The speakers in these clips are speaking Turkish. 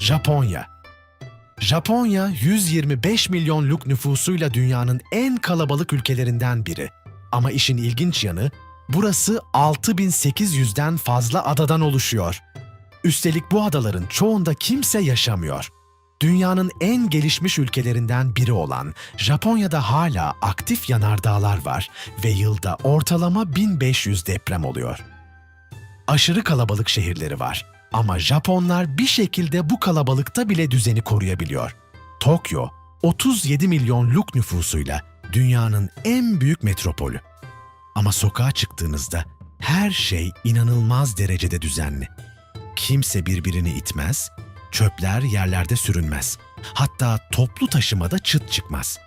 Japonya. Japonya 125 milyonluk nüfusuyla dünyanın en kalabalık ülkelerinden biri. Ama işin ilginç yanı burası 6800'den fazla adadan oluşuyor. Üstelik bu adaların çoğunda kimse yaşamıyor. Dünyanın en gelişmiş ülkelerinden biri olan Japonya'da hala aktif yanardağlar var ve yılda ortalama 1500 deprem oluyor. Aşırı kalabalık şehirleri var ama Japonlar bir şekilde bu kalabalıkta bile düzeni koruyabiliyor. Tokyo, 37 milyonluk nüfusuyla dünyanın en büyük metropolü. Ama sokağa çıktığınızda her şey inanılmaz derecede düzenli. Kimse birbirini itmez, çöpler yerlerde sürünmez. Hatta toplu taşımada çıt çıkmaz.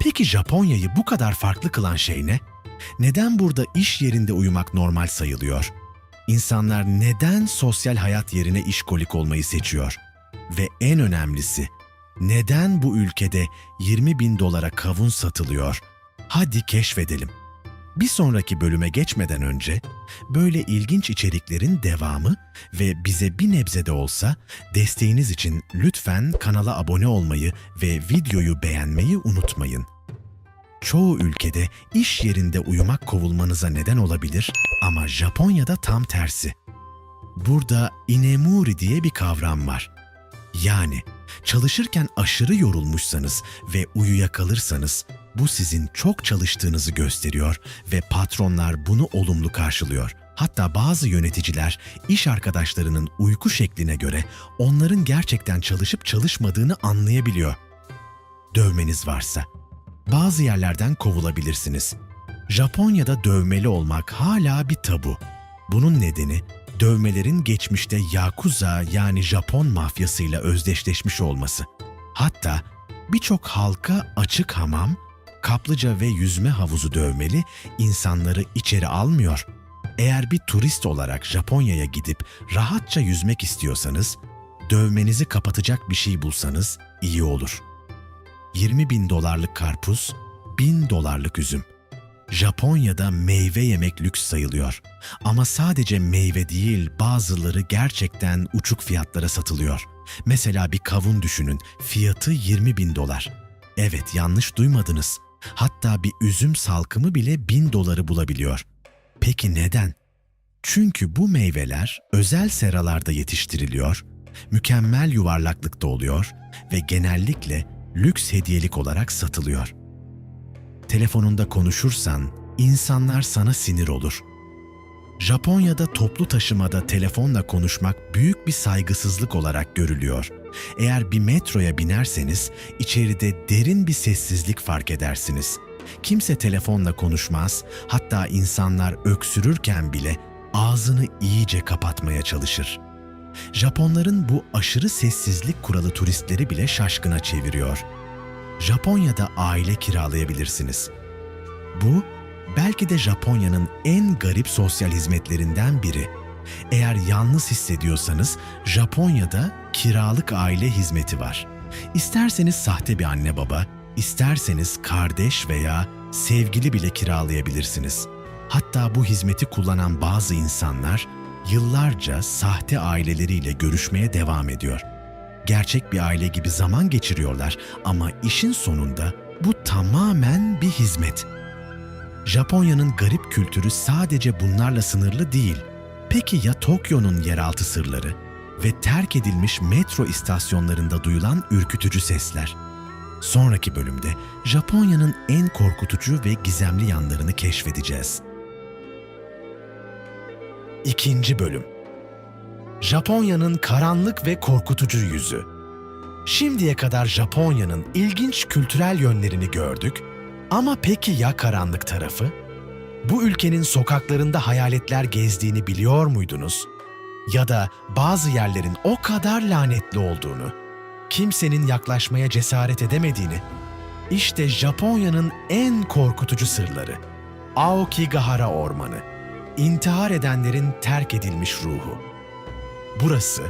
Peki Japonya'yı bu kadar farklı kılan şey ne? Neden burada iş yerinde uyumak normal sayılıyor? İnsanlar neden sosyal hayat yerine işkolik olmayı seçiyor? Ve en önemlisi, neden bu ülkede 20 bin dolara kavun satılıyor? Hadi keşfedelim. Bir sonraki bölüme geçmeden önce böyle ilginç içeriklerin devamı ve bize bir nebze de olsa desteğiniz için lütfen kanala abone olmayı ve videoyu beğenmeyi unutmayın. Çoğu ülkede iş yerinde uyumak kovulmanıza neden olabilir ama Japonya'da tam tersi. Burada inemuri diye bir kavram var. Yani çalışırken aşırı yorulmuşsanız ve uyuyakalırsanız bu sizin çok çalıştığınızı gösteriyor ve patronlar bunu olumlu karşılıyor. Hatta bazı yöneticiler iş arkadaşlarının uyku şekline göre onların gerçekten çalışıp çalışmadığını anlayabiliyor. Dövmeniz varsa bazı yerlerden kovulabilirsiniz. Japonya'da dövmeli olmak hala bir tabu. Bunun nedeni dövmelerin geçmişte Yakuza yani Japon mafyasıyla özdeşleşmiş olması. Hatta birçok halka açık hamam, kaplıca ve yüzme havuzu dövmeli insanları içeri almıyor. Eğer bir turist olarak Japonya'ya gidip rahatça yüzmek istiyorsanız, dövmenizi kapatacak bir şey bulsanız iyi olur.'' 20 bin dolarlık karpuz, 1000 dolarlık üzüm. Japonya'da meyve yemek lüks sayılıyor. Ama sadece meyve değil bazıları gerçekten uçuk fiyatlara satılıyor. Mesela bir kavun düşünün, fiyatı 20 bin dolar. Evet yanlış duymadınız. Hatta bir üzüm salkımı bile 1000 doları bulabiliyor. Peki neden? Çünkü bu meyveler özel seralarda yetiştiriliyor, mükemmel yuvarlaklıkta oluyor ve genellikle lüks hediyelik olarak satılıyor. Telefonunda konuşursan insanlar sana sinir olur. Japonya'da toplu taşımada telefonla konuşmak büyük bir saygısızlık olarak görülüyor. Eğer bir metroya binerseniz içeride derin bir sessizlik fark edersiniz. Kimse telefonla konuşmaz, hatta insanlar öksürürken bile ağzını iyice kapatmaya çalışır. Japonların bu aşırı sessizlik kuralı turistleri bile şaşkına çeviriyor. Japonya'da aile kiralayabilirsiniz. Bu belki de Japonya'nın en garip sosyal hizmetlerinden biri. Eğer yalnız hissediyorsanız Japonya'da kiralık aile hizmeti var. İsterseniz sahte bir anne baba, isterseniz kardeş veya sevgili bile kiralayabilirsiniz. Hatta bu hizmeti kullanan bazı insanlar yıllarca sahte aileleriyle görüşmeye devam ediyor. Gerçek bir aile gibi zaman geçiriyorlar ama işin sonunda bu tamamen bir hizmet. Japonya'nın garip kültürü sadece bunlarla sınırlı değil. Peki ya Tokyo'nun yeraltı sırları ve terk edilmiş metro istasyonlarında duyulan ürkütücü sesler? Sonraki bölümde Japonya'nın en korkutucu ve gizemli yanlarını keşfedeceğiz. İkinci bölüm Japonya'nın karanlık ve korkutucu yüzü. Şimdiye kadar Japonya'nın ilginç kültürel yönlerini gördük ama peki ya karanlık tarafı? Bu ülkenin sokaklarında hayaletler gezdiğini biliyor muydunuz? Ya da bazı yerlerin o kadar lanetli olduğunu, kimsenin yaklaşmaya cesaret edemediğini? İşte Japonya'nın en korkutucu sırları. Aokigahara Ormanı. İntihar edenlerin terk edilmiş ruhu. Burası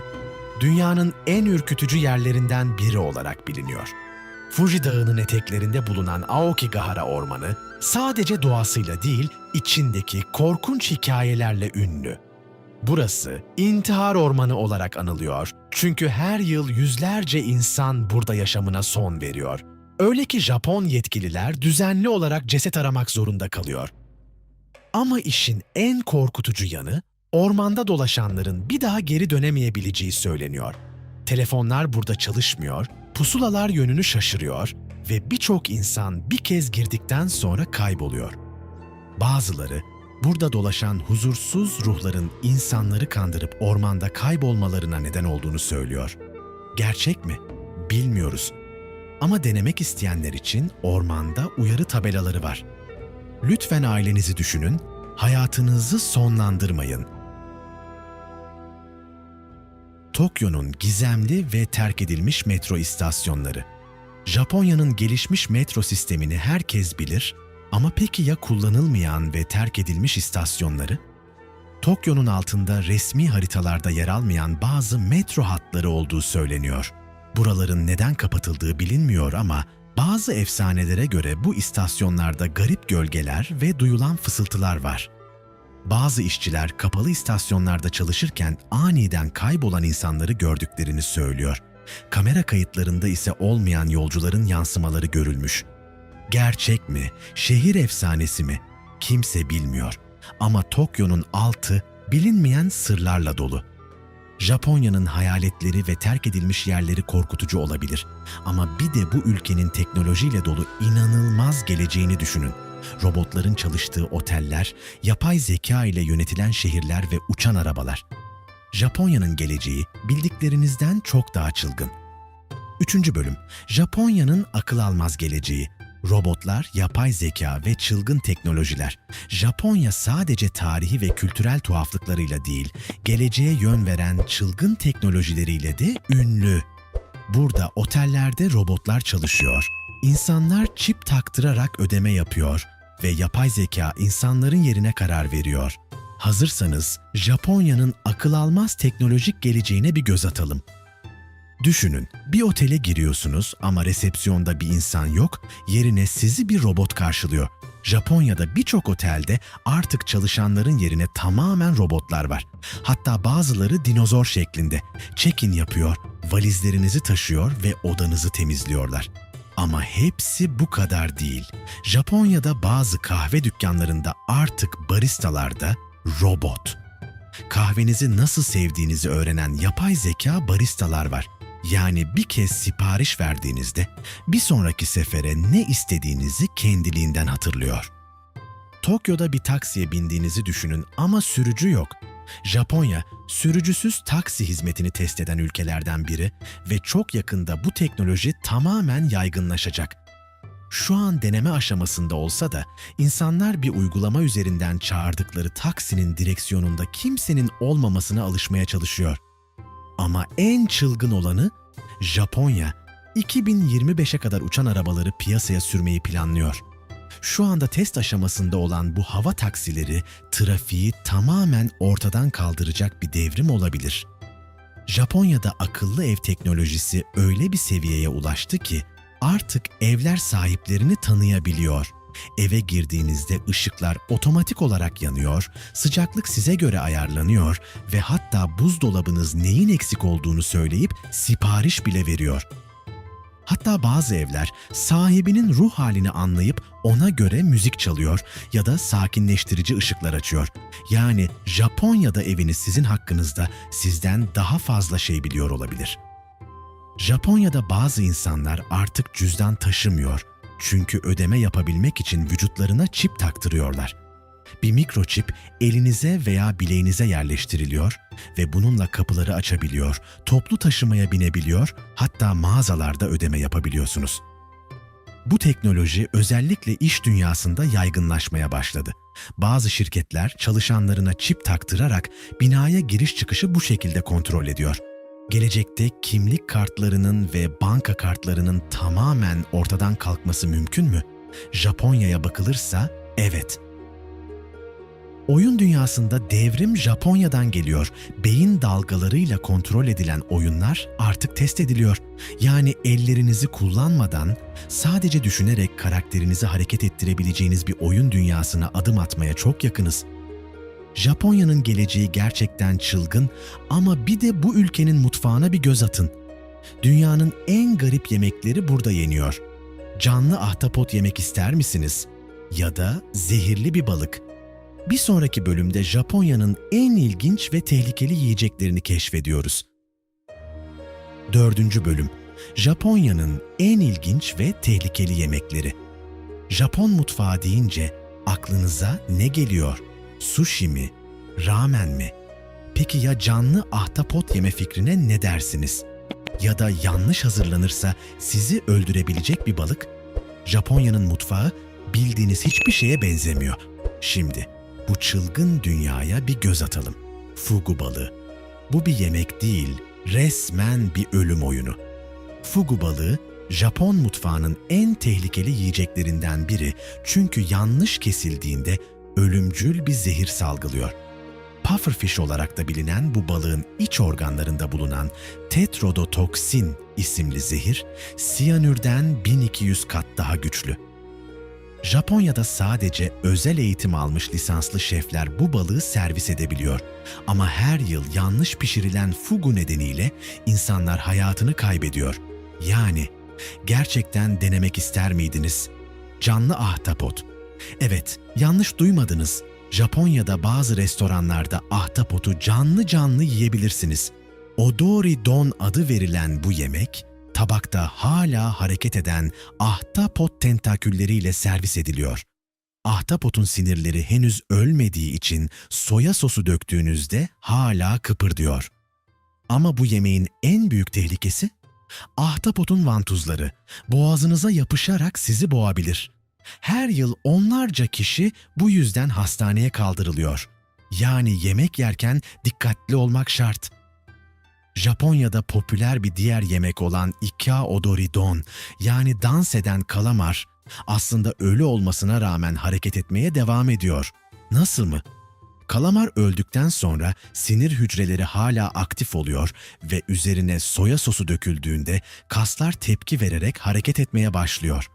dünyanın en ürkütücü yerlerinden biri olarak biliniyor. Fuji Dağı'nın eteklerinde bulunan Aokigahara Ormanı sadece doğasıyla değil, içindeki korkunç hikayelerle ünlü. Burası intihar ormanı olarak anılıyor. Çünkü her yıl yüzlerce insan burada yaşamına son veriyor. Öyle ki Japon yetkililer düzenli olarak ceset aramak zorunda kalıyor. Ama işin en korkutucu yanı ormanda dolaşanların bir daha geri dönemeyebileceği söyleniyor. Telefonlar burada çalışmıyor, pusulalar yönünü şaşırıyor ve birçok insan bir kez girdikten sonra kayboluyor. Bazıları burada dolaşan huzursuz ruhların insanları kandırıp ormanda kaybolmalarına neden olduğunu söylüyor. Gerçek mi? Bilmiyoruz. Ama denemek isteyenler için ormanda uyarı tabelaları var. Lütfen ailenizi düşünün, hayatınızı sonlandırmayın. Tokyo'nun gizemli ve terk edilmiş metro istasyonları. Japonya'nın gelişmiş metro sistemini herkes bilir ama peki ya kullanılmayan ve terk edilmiş istasyonları? Tokyo'nun altında resmi haritalarda yer almayan bazı metro hatları olduğu söyleniyor. Buraların neden kapatıldığı bilinmiyor ama bazı efsanelere göre bu istasyonlarda garip gölgeler ve duyulan fısıltılar var. Bazı işçiler kapalı istasyonlarda çalışırken aniden kaybolan insanları gördüklerini söylüyor. Kamera kayıtlarında ise olmayan yolcuların yansımaları görülmüş. Gerçek mi, şehir efsanesi mi? Kimse bilmiyor. Ama Tokyo'nun altı bilinmeyen sırlarla dolu. Japonya'nın hayaletleri ve terk edilmiş yerleri korkutucu olabilir. Ama bir de bu ülkenin teknolojiyle dolu inanılmaz geleceğini düşünün. Robotların çalıştığı oteller, yapay zeka ile yönetilen şehirler ve uçan arabalar. Japonya'nın geleceği bildiklerinizden çok daha çılgın. Üçüncü bölüm, Japonya'nın akıl almaz geleceği. Robotlar, yapay zeka ve çılgın teknolojiler. Japonya sadece tarihi ve kültürel tuhaflıklarıyla değil, geleceğe yön veren çılgın teknolojileriyle de ünlü. Burada otellerde robotlar çalışıyor. İnsanlar çip taktırarak ödeme yapıyor ve yapay zeka insanların yerine karar veriyor. Hazırsanız Japonya'nın akıl almaz teknolojik geleceğine bir göz atalım. Düşünün, bir otele giriyorsunuz ama resepsiyonda bir insan yok, yerine sizi bir robot karşılıyor. Japonya'da birçok otelde artık çalışanların yerine tamamen robotlar var. Hatta bazıları dinozor şeklinde. Check-in yapıyor, valizlerinizi taşıyor ve odanızı temizliyorlar. Ama hepsi bu kadar değil. Japonya'da bazı kahve dükkanlarında artık baristalarda robot. Kahvenizi nasıl sevdiğinizi öğrenen yapay zeka baristalar var. Yani bir kez sipariş verdiğinizde bir sonraki sefere ne istediğinizi kendiliğinden hatırlıyor. Tokyo'da bir taksiye bindiğinizi düşünün ama sürücü yok. Japonya, sürücüsüz taksi hizmetini test eden ülkelerden biri ve çok yakında bu teknoloji tamamen yaygınlaşacak. Şu an deneme aşamasında olsa da insanlar bir uygulama üzerinden çağırdıkları taksinin direksiyonunda kimsenin olmamasına alışmaya çalışıyor. Ama en çılgın olanı Japonya 2025'e kadar uçan arabaları piyasaya sürmeyi planlıyor. Şu anda test aşamasında olan bu hava taksileri trafiği tamamen ortadan kaldıracak bir devrim olabilir. Japonya'da akıllı ev teknolojisi öyle bir seviyeye ulaştı ki artık evler sahiplerini tanıyabiliyor. Eve girdiğinizde ışıklar otomatik olarak yanıyor, sıcaklık size göre ayarlanıyor ve hatta buzdolabınız neyin eksik olduğunu söyleyip sipariş bile veriyor. Hatta bazı evler sahibinin ruh halini anlayıp ona göre müzik çalıyor ya da sakinleştirici ışıklar açıyor. Yani Japonya'da eviniz sizin hakkınızda sizden daha fazla şey biliyor olabilir. Japonya'da bazı insanlar artık cüzdan taşımıyor çünkü ödeme yapabilmek için vücutlarına çip taktırıyorlar. Bir mikroçip elinize veya bileğinize yerleştiriliyor ve bununla kapıları açabiliyor, toplu taşımaya binebiliyor, hatta mağazalarda ödeme yapabiliyorsunuz. Bu teknoloji özellikle iş dünyasında yaygınlaşmaya başladı. Bazı şirketler çalışanlarına çip taktırarak binaya giriş çıkışı bu şekilde kontrol ediyor. Gelecekte kimlik kartlarının ve banka kartlarının tamamen ortadan kalkması mümkün mü? Japonya'ya bakılırsa evet. Oyun dünyasında devrim Japonya'dan geliyor. Beyin dalgalarıyla kontrol edilen oyunlar artık test ediliyor. Yani ellerinizi kullanmadan sadece düşünerek karakterinizi hareket ettirebileceğiniz bir oyun dünyasına adım atmaya çok yakınız. Japonya'nın geleceği gerçekten çılgın ama bir de bu ülkenin mutfağına bir göz atın. Dünyanın en garip yemekleri burada yeniyor. Canlı ahtapot yemek ister misiniz? Ya da zehirli bir balık. Bir sonraki bölümde Japonya'nın en ilginç ve tehlikeli yiyeceklerini keşfediyoruz. Dördüncü bölüm Japonya'nın en ilginç ve tehlikeli yemekleri. Japon mutfağı deyince aklınıza ne geliyor? Sushi mi? Ramen mi? Peki ya canlı ahtapot yeme fikrine ne dersiniz? Ya da yanlış hazırlanırsa sizi öldürebilecek bir balık? Japonya'nın mutfağı bildiğiniz hiçbir şeye benzemiyor. Şimdi bu çılgın dünyaya bir göz atalım. Fugu balığı. Bu bir yemek değil, resmen bir ölüm oyunu. Fugu balığı Japon mutfağının en tehlikeli yiyeceklerinden biri çünkü yanlış kesildiğinde ölümcül bir zehir salgılıyor. Pufferfish olarak da bilinen bu balığın iç organlarında bulunan tetrodotoksin isimli zehir, siyanürden 1200 kat daha güçlü. Japonya'da sadece özel eğitim almış lisanslı şefler bu balığı servis edebiliyor. Ama her yıl yanlış pişirilen fugu nedeniyle insanlar hayatını kaybediyor. Yani gerçekten denemek ister miydiniz? Canlı ahtapot. Evet, yanlış duymadınız. Japonya'da bazı restoranlarda ahtapotu canlı canlı yiyebilirsiniz. Odori don adı verilen bu yemek, tabakta hala hareket eden ahtapot tentakülleriyle servis ediliyor. Ahtapotun sinirleri henüz ölmediği için soya sosu döktüğünüzde hala kıpırdıyor. Ama bu yemeğin en büyük tehlikesi ahtapotun vantuzları boğazınıza yapışarak sizi boğabilir. Her yıl onlarca kişi bu yüzden hastaneye kaldırılıyor. Yani yemek yerken dikkatli olmak şart. Japonya'da popüler bir diğer yemek olan Ika Odoridon yani dans eden kalamar aslında ölü olmasına rağmen hareket etmeye devam ediyor. Nasıl mı? Kalamar öldükten sonra sinir hücreleri hala aktif oluyor ve üzerine soya sosu döküldüğünde kaslar tepki vererek hareket etmeye başlıyor.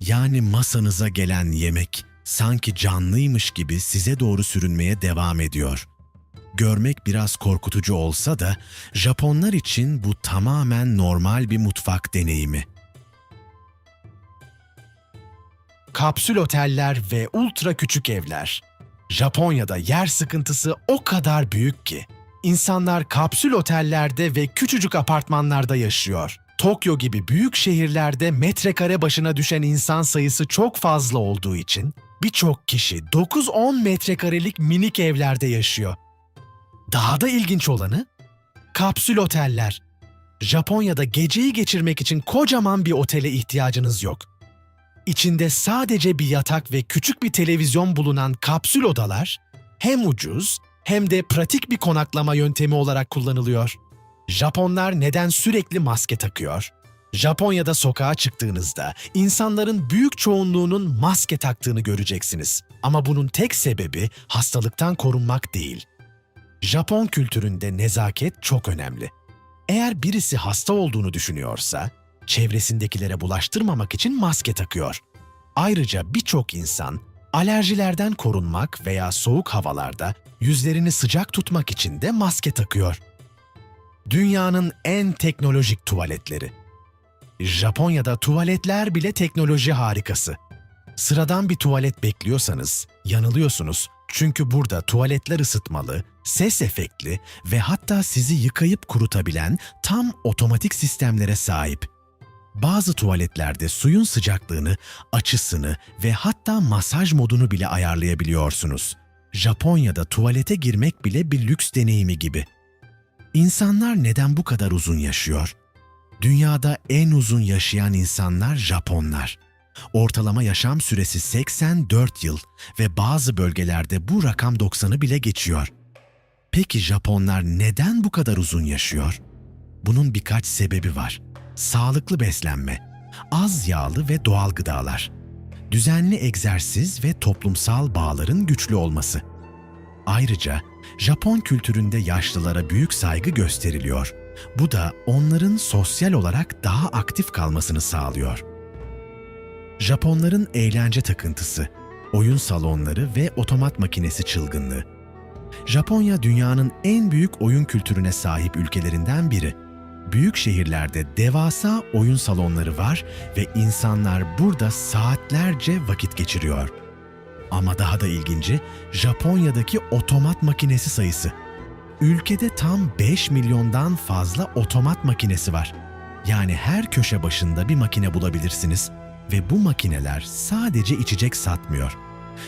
Yani masanıza gelen yemek sanki canlıymış gibi size doğru sürünmeye devam ediyor. Görmek biraz korkutucu olsa da Japonlar için bu tamamen normal bir mutfak deneyimi. Kapsül oteller ve ultra küçük evler. Japonya'da yer sıkıntısı o kadar büyük ki. İnsanlar kapsül otellerde ve küçücük apartmanlarda yaşıyor. Tokyo gibi büyük şehirlerde metrekare başına düşen insan sayısı çok fazla olduğu için birçok kişi 9-10 metrekarelik minik evlerde yaşıyor. Daha da ilginç olanı kapsül oteller. Japonya'da geceyi geçirmek için kocaman bir otele ihtiyacınız yok. İçinde sadece bir yatak ve küçük bir televizyon bulunan kapsül odalar hem ucuz hem de pratik bir konaklama yöntemi olarak kullanılıyor. Japonlar neden sürekli maske takıyor? Japonya'da sokağa çıktığınızda insanların büyük çoğunluğunun maske taktığını göreceksiniz. Ama bunun tek sebebi hastalıktan korunmak değil. Japon kültüründe nezaket çok önemli. Eğer birisi hasta olduğunu düşünüyorsa, çevresindekilere bulaştırmamak için maske takıyor. Ayrıca birçok insan alerjilerden korunmak veya soğuk havalarda yüzlerini sıcak tutmak için de maske takıyor. Dünyanın en teknolojik tuvaletleri. Japonya'da tuvaletler bile teknoloji harikası. Sıradan bir tuvalet bekliyorsanız yanılıyorsunuz. Çünkü burada tuvaletler ısıtmalı, ses efektli ve hatta sizi yıkayıp kurutabilen tam otomatik sistemlere sahip. Bazı tuvaletlerde suyun sıcaklığını, açısını ve hatta masaj modunu bile ayarlayabiliyorsunuz. Japonya'da tuvalete girmek bile bir lüks deneyimi gibi. İnsanlar neden bu kadar uzun yaşıyor? Dünyada en uzun yaşayan insanlar Japonlar. Ortalama yaşam süresi 84 yıl ve bazı bölgelerde bu rakam 90'ı bile geçiyor. Peki Japonlar neden bu kadar uzun yaşıyor? Bunun birkaç sebebi var. Sağlıklı beslenme, az yağlı ve doğal gıdalar, düzenli egzersiz ve toplumsal bağların güçlü olması. Ayrıca Japon kültüründe yaşlılara büyük saygı gösteriliyor. Bu da onların sosyal olarak daha aktif kalmasını sağlıyor. Japonların eğlence takıntısı, oyun salonları ve otomat makinesi çılgınlığı. Japonya dünyanın en büyük oyun kültürüne sahip ülkelerinden biri. Büyük şehirlerde devasa oyun salonları var ve insanlar burada saatlerce vakit geçiriyor. Ama daha da ilginci Japonya'daki otomat makinesi sayısı. Ülkede tam 5 milyondan fazla otomat makinesi var. Yani her köşe başında bir makine bulabilirsiniz ve bu makineler sadece içecek satmıyor.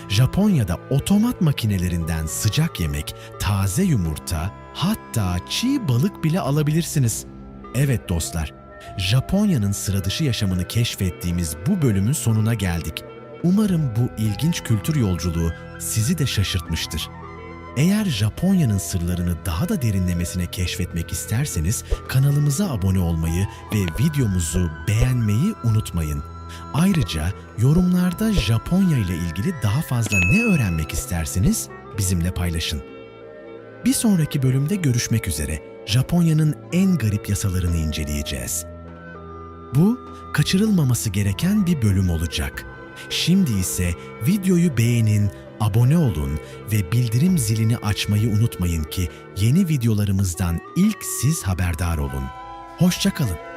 Japonya'da otomat makinelerinden sıcak yemek, taze yumurta, hatta çiğ balık bile alabilirsiniz. Evet dostlar, Japonya'nın sıradışı yaşamını keşfettiğimiz bu bölümün sonuna geldik. Umarım bu ilginç kültür yolculuğu sizi de şaşırtmıştır. Eğer Japonya'nın sırlarını daha da derinlemesine keşfetmek isterseniz kanalımıza abone olmayı ve videomuzu beğenmeyi unutmayın. Ayrıca yorumlarda Japonya ile ilgili daha fazla ne öğrenmek isterseniz bizimle paylaşın. Bir sonraki bölümde görüşmek üzere Japonya'nın en garip yasalarını inceleyeceğiz. Bu kaçırılmaması gereken bir bölüm olacak. Şimdi ise videoyu beğenin, abone olun ve bildirim zilini açmayı unutmayın ki yeni videolarımızdan ilk siz haberdar olun. Hoşçakalın.